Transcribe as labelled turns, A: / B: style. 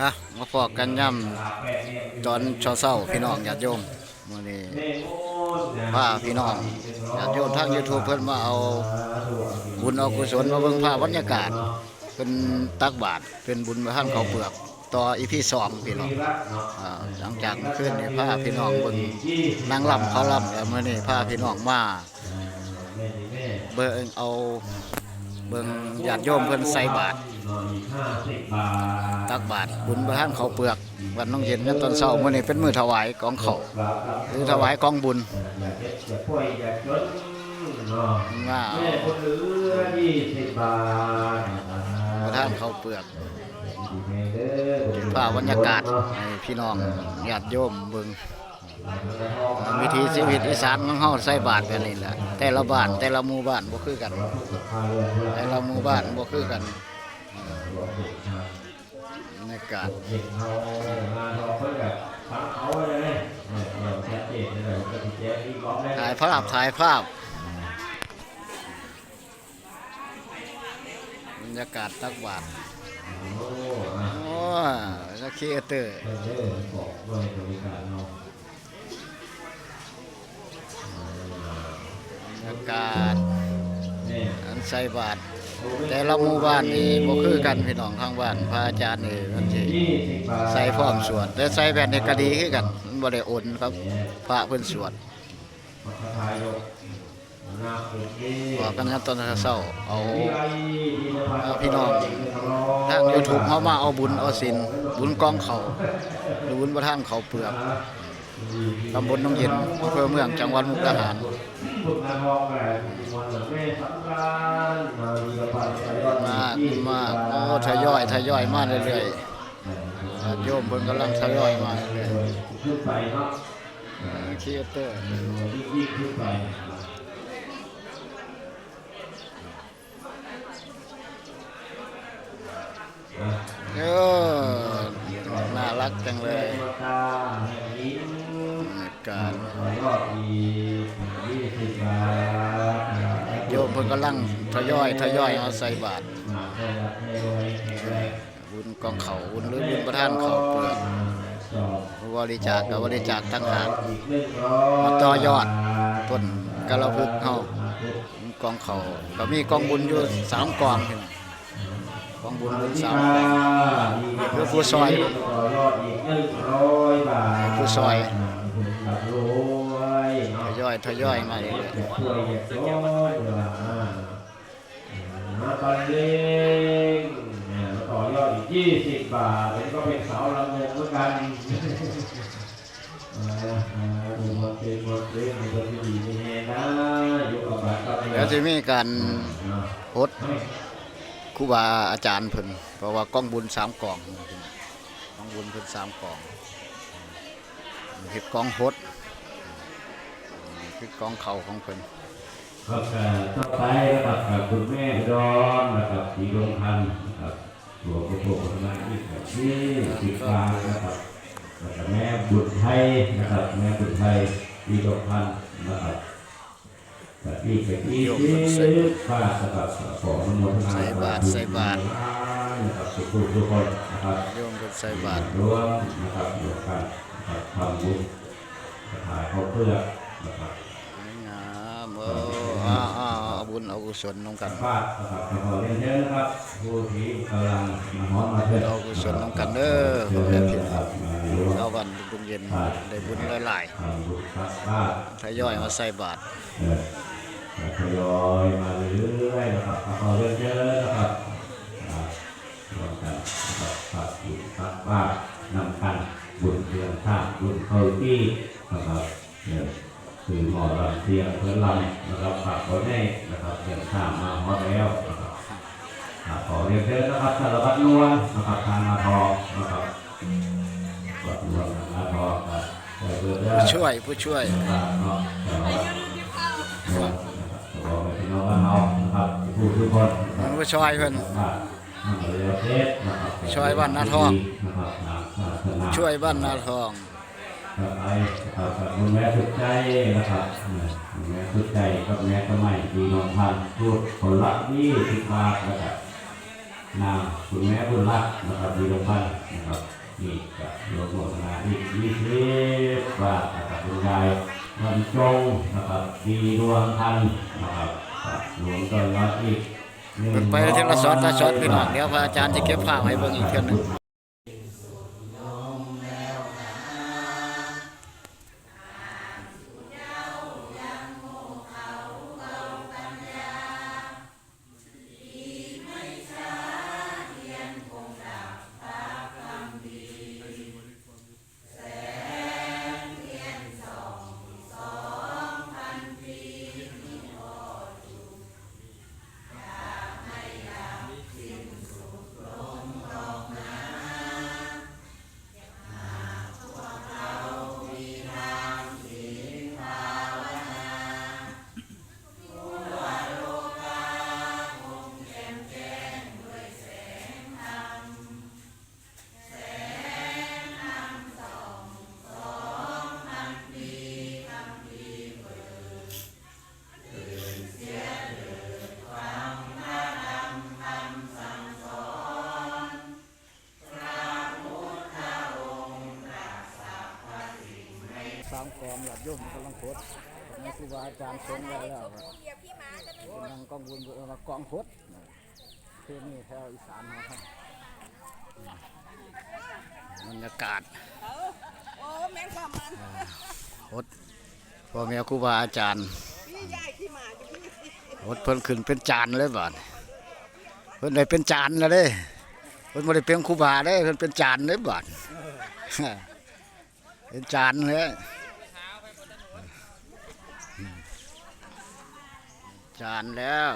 A: อะมาพอกกันย่ำตอนเช้าเช้าพี่น้องญาติโยมมื้อนี้พาพี่น้องญาติโยมทาง YouTube เพิ่นมาเอาบุญเอากุศลมาเบิ่งภาบรรยากาศเป็นตักบาตรเป็นบุญมาท่านเขาเปลือกต่ออีพี2พี่น้องอ่าหลังจากเมื่อคืนนี้าพี่น้องเบิ่งนางรำเขารำแล้วมื้อนี้พาพี่น้องมาเบิ่งเอาเบิ่งญาติโยมเพิ่นใส่บาตร ตักบาตรบุญประทานเขาวเปลือกวันน้องเย็นกันตอนเช้ามื้อนี้เป็นมื้อถวายกองเขาวหรือถวายกองบุญ
B: อย่าเจ็บอย่าป่วยอย่าจนเนาะ
A: ว่า
B: แม่คนเหลือยี่สิบบาท
A: ประทานเขาวเปลือก
B: แม่เด้อ
A: เก็บภาพบรรยากาศให้พี่น้องญาติโยมเบิ่งวิถีชีวิตอีสานของเฮาใส่บาตรกันนี่แหละแต่ละบ้านแต่ละหมู่บ้านบ่คือกัน แต่ละหมู่บ้านบ่คือกัน บรรยากาศ
B: เด็กเขางานเราเพิ่งแบบฟังเขาเลยเนี่ยชัดเจนเลยก็ติดแจ้งที่ก๊อฟได้
A: ถ่ายภาพถ่ายภาพบรรยากาศตักบาตร
B: โอ้อะ
A: โอ้สักเคเตอร์
B: เด้อบอกด้วยบริการเนาะ
A: บรรยากาศอันใส่บาตร แต่ละหมู่บ้านนี่บ่คือกันพี่น้องทางบ้านพระอาจารย์นี่มันสิ
B: ยี่สิบบาท
A: ใส่พร้อมสวดแต่ใส่แบบนี้ก็ดีคือกันมันบ่ได้โอนครับ พระเพิ่นสวด
B: พระทายกนาคเอก
A: บอกกันครับตอนเช้าเอาเอาพี่น้องทาง YouTube เฮามาเอาบุญเอาศีลบุญกองเขาหรือบุญประทานเขาเปลือกตำบลหนองเย็นอำเภอเมืองจังหวัดมุกดาหาร
B: มาก
A: มากโอ้ทยอยทยอยมาเรื่อยๆญาติโยมเพิ่นกำลังทยอยมาเรื่อย
B: ขึ้นไปเนาะ
A: ๆคีเตอร์
B: ยิ่งขึ้นไป
A: เออน่ารักจังเลยกา
B: ร
A: โยมเพิ่นกำลังทยอยทยอยเอาใส่บาตร
B: บุ
A: ญกองเขาบุญหรือบุญประทานเขาเปลือก
B: บ
A: ริจาคกับบริจาคตั้งหาก
B: อีกหนึ่งร้อย
A: มาต่อยอดต้นกะละพึกเฮากองเขาก็มีกองบุญอยู่สามกองพี่น้องกองบุญสามเพื่อผู้ซอยผู้ซอยทยอยทยอยมาเรื่อย
B: จะช่วยจะช่วยเวลามาตอนเล็กเนี่ยมาต่อยอดอีกยี่สิบบาทอันนี้ก็เป็นเสาลำเงินเหมือนกันอ่าอ่าดูมันเป็นมันเป็นมันเป็นดีนี่แน่นะอยู่กับบัตรกับ
A: ๆแล้วจะมีการ
B: เนาะ
A: โพสต์ครูบาอาจารย์เพิ่นเพราะว่ากองบุญสามกองกองบุญเพิ่นสามกองเฮ็ดกองโพสต์คือกองเขาของเพิ่น
B: ครับต่อไปนะครับคุณแม่ดรนนะครับสีลงพันนะครับตัวกระโปรงมาที่แบบที่สีฟ้านะครับแล้วก็แม่บุตรไทยนะครับแม่บุตรไทยสีลงพันนะครับแต่ที่ไปที่ที่ฟ้านะครับขออนุโมทนา
A: ใส่บาตรใส่บาตร
B: นะครับทุกคนทุกคนนะครับ
A: โยมเพิ่นใส่บาตร
B: ร่วมนะครับร่วมกันนะครับทำบุญถ่ายเขาเพื่อนะครับ
A: งามเออ อ้าวอ้าวเอาบุญเอากุศลนำกัน
B: ฟาดนะครับขอเรียนเชิญนะครับผู้ที่กำลังมาฮ้อนมาเถิด
A: เอากุศลนำกันเด้อพ่อแม่พี่น้อง
B: ครับมาร่วม
A: เอาวันดุงเย็นได้บุญหลาย
B: ทำบุญฟาดฟาด
A: ๆทยอยมาใส่บาตร
B: เอ่อทยอยมาเรื่อยๆนะครับขอเรียนเชิญนะครับอ่าร่วมกันนะครับฟาดบุญฟาดฟาดนำกันบุญเรือนท่าบุญเข้าที่นะครับเนี่ยคือ หมอลำเทียงเพื่อนลำนะครับฝากไว้ให้นะครับเทียงท่ามาฮอดแล้วนะครับอ่าขอเรียนเชิญนะครับสารวัตรนวลนะครับทางนาทองนะครับวัดนวลทางนาทองครับเปิดเปิดได้
A: ผู้ช่วยผู้ช่วย
B: ครับเนาะสารวัตรนวลนะครับขอให้พี่น้องบ้านเรานะครับผู้ทุกคนนะค
A: มั
B: รั
A: น
B: บ
A: ผู้ช่วยเพิ่น
B: ว่าทำเรียนเทศนะครับ
A: ช่วยบ้านนาทอง
B: นะครับทางศาสนา
A: ช่วยบ้านนาทอง
B: ครับไอ้ครับครับคุณแม่สุดใจนะครับคุณแม่สุดใจกับแม่สมัยปีน้องพันพูดคนละยี่สิบบาทนะครับนางคุณแม่บุญรักนะครับวีรพันธ์นะครับนี่กับโลกโฆษณาอีกยี่สิบบาทนะครับคุณยายวันจงนะครับดีดวงพันธ์นะครับหลวงต้นรักอีกหนึ่ง
A: เพิ่นไปเทละสอนตาสอนพี่น้องเดี๋ยวพระอาจารย์จะเก็บภาให้เบิ่งอีกเทื่อหนึ่ง องญาติโยมกำลังโคตรนี่ครูบาอาจารย์สงฆ์ไว้แล้วก็กำลังกองบุญเออกองโคตรเที่นี่แถวอีสานเฮาครับบรรยากาศ
C: โอ้แมงความมัน
A: โคตรพ่อแม่ครูบาอาจารย์โคตรเพิ่นขึ้นเป็นจานเลยบาดเพิ่นได้เป็นจานแล้วเด้เพิ่นบ่ได้เป็นครูบาเด้เพิ่นเป็นจานเลยบาดเป็นจานเลย จานแล้ว